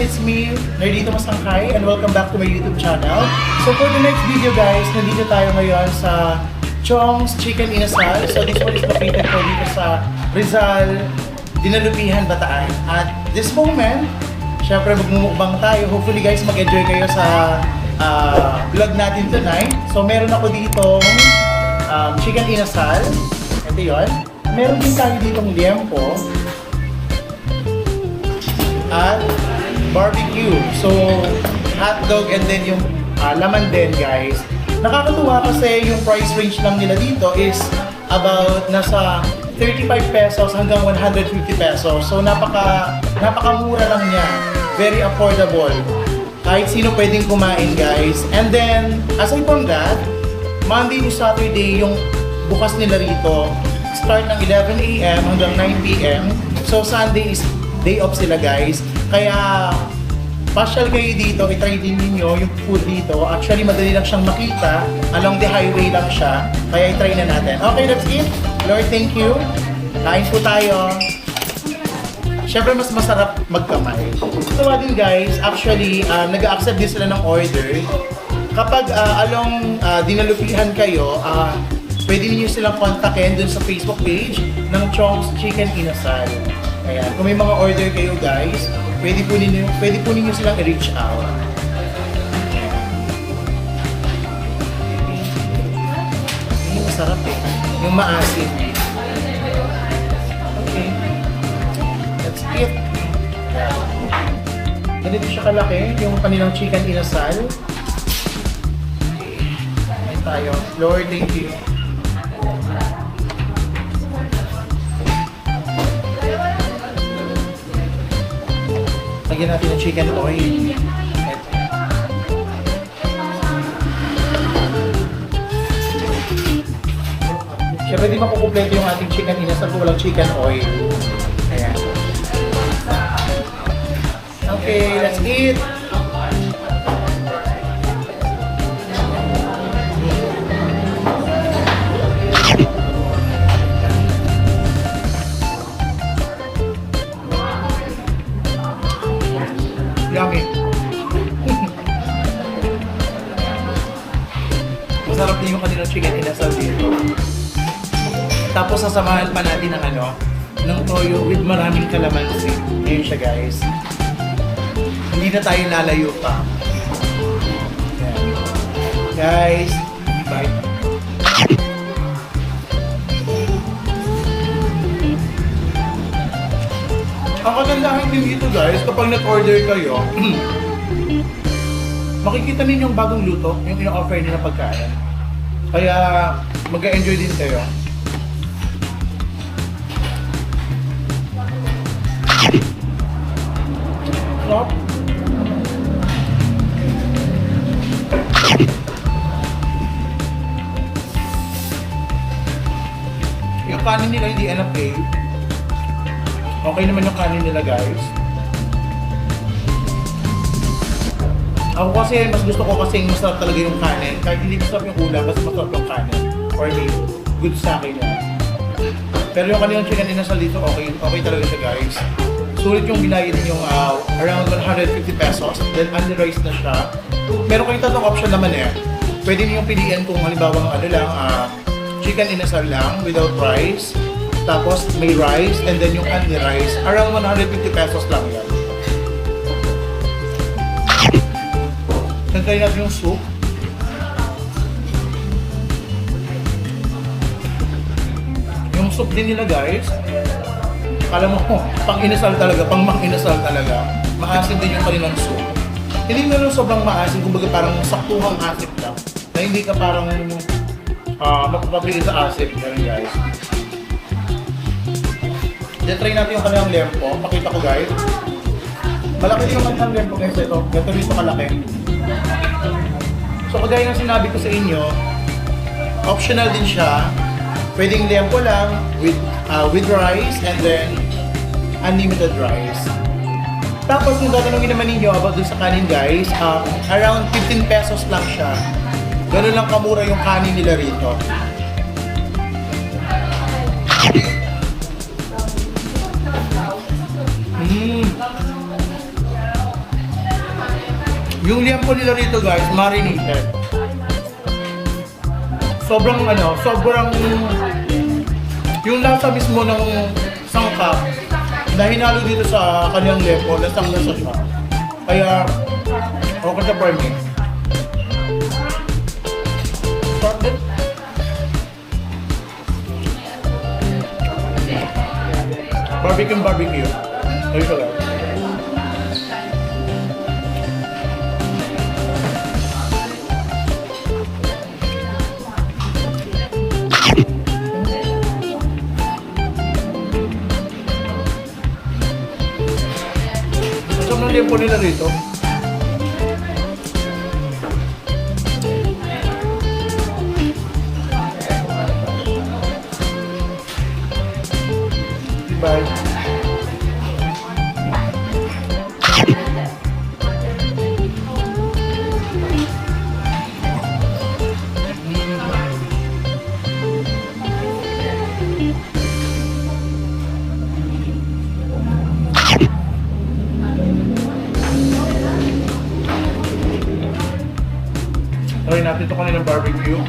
It's me, Nerdito Masangkay, and welcome back to my YouTube channel. So for the next video guys, nandito tayo ngayon sa Chong's Chicken Inasal. So this one is located po dito sa Rizal, Dinalupihan, Bataan. At this moment, syempre magmumukbang tayo. Hopefully guys, mag-enjoy kayo sa ah, vlog natin tonight. So meron ako dito um, Chicken Inasal. Ito yun. Meron din tayo ditong liempo at barbecue. So, hot dog and then yung ah, laman din, guys. Nakakatuwa kasi yung price range lang nila dito is about nasa 35 pesos hanggang 150 pesos. So, napaka napakamura lang niya. Very affordable. Kahit sino pwedeng kumain, guys. And then, aside from that, Monday to Saturday yung bukas nila rito. Start ng 11 a.m. hanggang 9 p.m. So Sunday is day off sila guys. Kaya pasyal kayo dito, itry din ninyo yung food dito. Actually, madali lang siyang makita. Along the highway lang siya. Kaya itry na natin. Okay, that's it. Lord, thank you. Kain po tayo. Siyempre, mas masarap magkamay. Ito din guys, actually, uh, nag-accept din sila ng order. Kapag ah, along ah, dinalupihan kayo, ah, pwede niyo silang kontakin dun sa Facebook page ng Chong's Chicken Inasal. Ayan, kung may mga order kayo guys, pwede po ninyo, pwede po ninyo silang i-reach out. Yung masarap eh. Yung maasim. Ganito siya kalaki, yung kanilang chicken inasal. Ay tayo. Lord, thank you. Lagyan natin ng chicken oil. Siyempre di makukumpleto yung ating chicken inasal kung walang chicken oil. Okay, let's eat. Yummy. Masarap din yung chicken inasal dito. Tapos sasamahan pa natin ng ano, ng toyo with maraming kalamansi. Ayun siya guys. Hindi na tayo lalayo pa. Guys, bye. Ang kagandahan din dito guys, kapag nag-order kayo, makikita ninyo yung bagong luto, yung ino-offer nila pagkain. Kaya mag-enjoy din kayo. Hindi enough eh. Okay naman yung kanin nila guys. Ako kasi mas gusto ko kasi masarap talaga yung kanin. Kahit hindi masarap yung ulam, mas masarap yung kanin. For me, good sa akin yan. Pero yung kanilang chicken inasal dito, okay, okay talaga siya guys. Sulit yung binayad ninyong uh, around 150 pesos. Then rice na siya. Meron kayong tatlong option naman eh. Pwede niyo piliin kung halimbawa ano lang, ah, chicken inasal lang without rice. Tapos may rice and then yung only rice. Around 150 pesos lang yan. Nagkain natin yung soup. Yung soup din nila guys, alam mo, pang inasal talaga, pang mang inasal talaga. Maasim din yung kanilang soup. Hindi na lang sobrang maasim, kumbaga parang saktuhang asim lang. Na hindi ka parang uh, mapapabili sa asim. Ganun guys. Then try natin yung kanilang lempo. Pakita ko guys. Malaki din yung kanilang lempo guys. Ito, ganito rito kalaki. So kagaya ng sinabi ko sa inyo, optional din siya. Pwedeng lempo lang with uh, with rice and then unlimited rice. Tapos kung tatanungin naman ninyo about dun sa kanin guys, um, around 15 pesos lang siya. Ganun lang kamura yung kanin nila rito. Yung liempo nila rito guys, marinated. Sobrang ano, sobrang yung lasa mismo ng sangkap na hinalo dito sa kanyang liempo, lasang lasa siya. Kaya, okay sa for me. Barbecue barbecue. Ayun siya guys. Ang liempo nila rito? Ito kanilang barbecue. Right.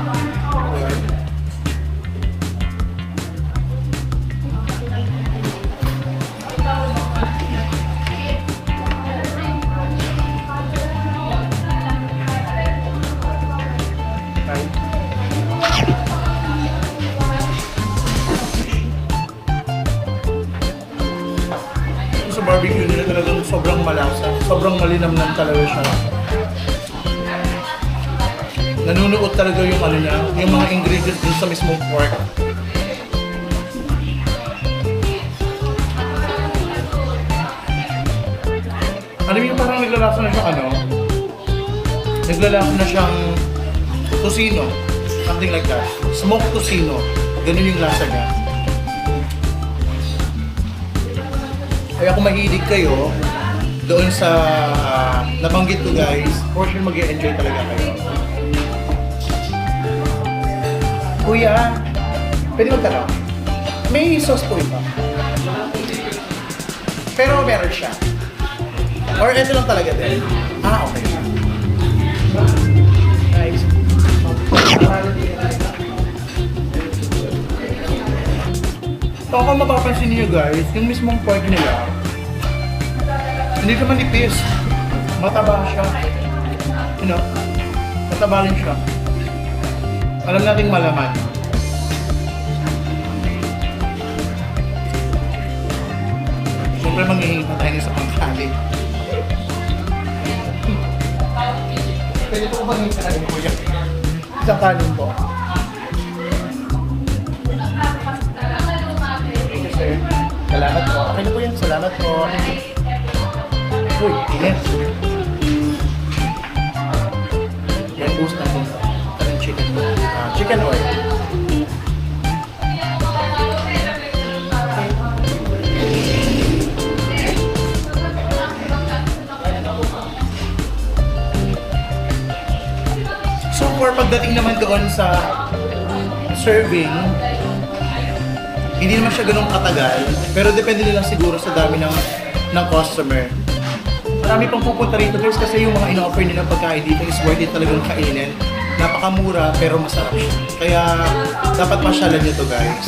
Ito sa barbecue nila talagang sobrang malasa. Sobrang malinamnam talaga siya. Nanunuot talaga yung ano niya, yung mga ingredients dun sa mismong pork. Alam yung parang naglalasa na siyang ano? Naglalasa na siyang tocino. Something like that. Smoked tocino. Ganun yung lasa niya. Kaya kung mahilig kayo, doon sa ah, nabanggit ko guys, for sure mag enjoy talaga kayo. Kuya, pwede magtanong? May sauce po ito? Pero meron siya. Or ito lang talaga din? Ah, okay. Nice. So kung mapapansin niyo guys, yung mismong pork nila, hindi naman nipis. Mataba siya. You know, mataba rin siya. Alam nating malaman. Siyempre maghihingi pa tayo sa pangkali. Pwede po ba yung kanin yan? Isang kanin po. Salamat po. Okay na po yan. Salamat po. Uy, init. Yan, boost natin. Anong chicken? Ah, chicken oil. For pagdating naman doon sa serving, hindi naman siya ganun katagal, pero depende nila siguro sa dami ng ng customer. Marami pang pupunta rito guys kasi yung mga ino-offer nilang pagkain dito is worth it talagang kainin. Napakamura pero masarap siya. Kaya dapat masyalan nyo to guys.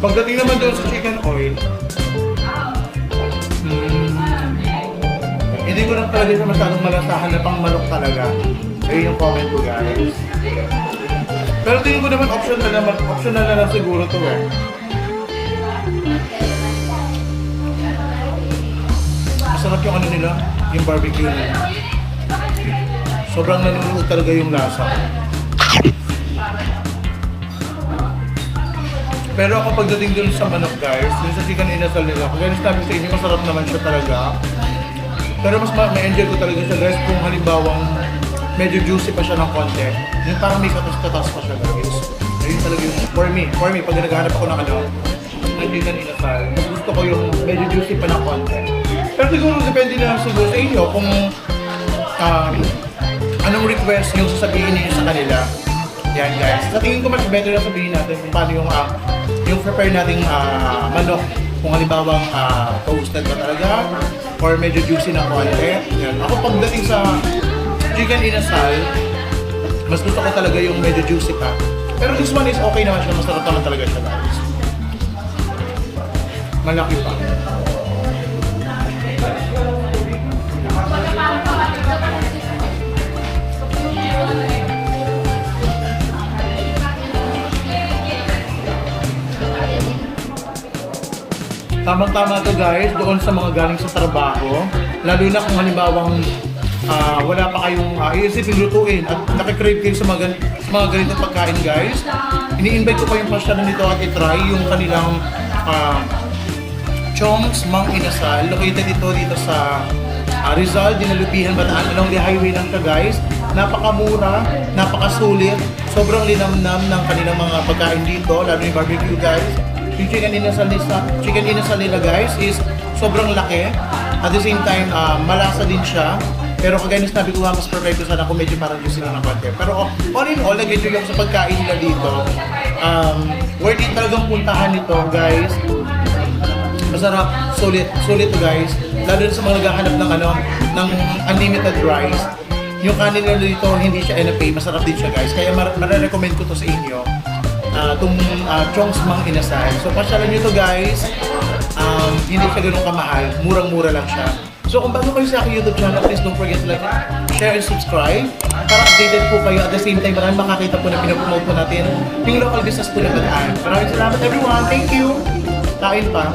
Pagdating naman doon sa chicken oil, hindi ko lang talaga siya masyadong malasahan na pang manok talaga. Ayun yung comment ko guys. Pero tingin ko naman optional na naman, optional na lang siguro to eh. Masarap yung ano nila, yung barbecue nila. Sobrang nanunuot talaga yung lasa. Pero ako pagdating dun sa manok guys, dun sa chicken inasal nila, kung ganun sabi sa inyo, masarap naman siya talaga. Pero mas ma- ma-enjoy ko talaga siya guys kung halimbawang medyo juicy pa siya ng konti. Yung parang may katas-katas pa siya guys. Ayun talaga yung, for me, for me, pag naghahanap ako ng ano, chicken inasal, mas gusto ko yung medyo juicy pa ng konti. Pero siguro depende na siguro sa inyo kung um, anong request yung sasabihin niyo sa kanila. Yan guys. Sa tingin ko mas better na sabihin natin kung paano yung ah, yung prepare nating ah, manok. Kung halimbawa ah, toasted ba talaga or medyo juicy na konti. Yan. Ako pagdating sa chicken inasal, mas gusto ko talaga yung medyo juicy pa. Pero this one is okay naman siya. Masarap naman talaga siya guys. Malaki pa. Tamang-tama to guys, doon sa mga galing sa trabaho. Lalo na kung halimbawang ah, wala pa kayong uh, iisipin lutuin at nakikrave kayo sa mga, sa mga ganitong pagkain guys. Ini-invite ko kayong pasyalan nito at itry yung kanilang ah, Chong's Mang Inasal. Located ito dito sa uh, Rizal, Dinalupihan, Bataan, along the highway lang siya guys. Napakamura, napakasulit, sobrang linamnam ng kanilang mga pagkain dito, lalo yung barbecue guys. Yung chicken inasal nila, chicken inasal nila guys is sobrang laki. At the same time, ah, malasa din siya. Pero kagaya ng sinabi ko nga, mas perfecto sana kung medyo parang juicy lang ng konti. Pero oh, all in all, nag-enjoy ako sa pagkain nila dito. Um, worth it talagang puntahan nito guys. Masarap, sulit, sulit to guys. Lalo na sa mga naghahanap ng ano, ng unlimited rice. Yung kanin nila dito, hindi siya NFA, masarap din siya guys. Kaya mar- marirecommend ko to sa inyo. Ah, itong uh, Chong's Mang Inasal. So pasyalan nyo to guys. Um, hindi siya ganun kamahal. Murang-mura lang siya. So kung bago kayo sa aking YouTube channel, please don't forget to like, share, and subscribe para updated po kayo. At the same time, maraming makakita po na pinapromote po natin yung local business po na Bataan. Maraming salamat everyone. Thank you. Kain pa.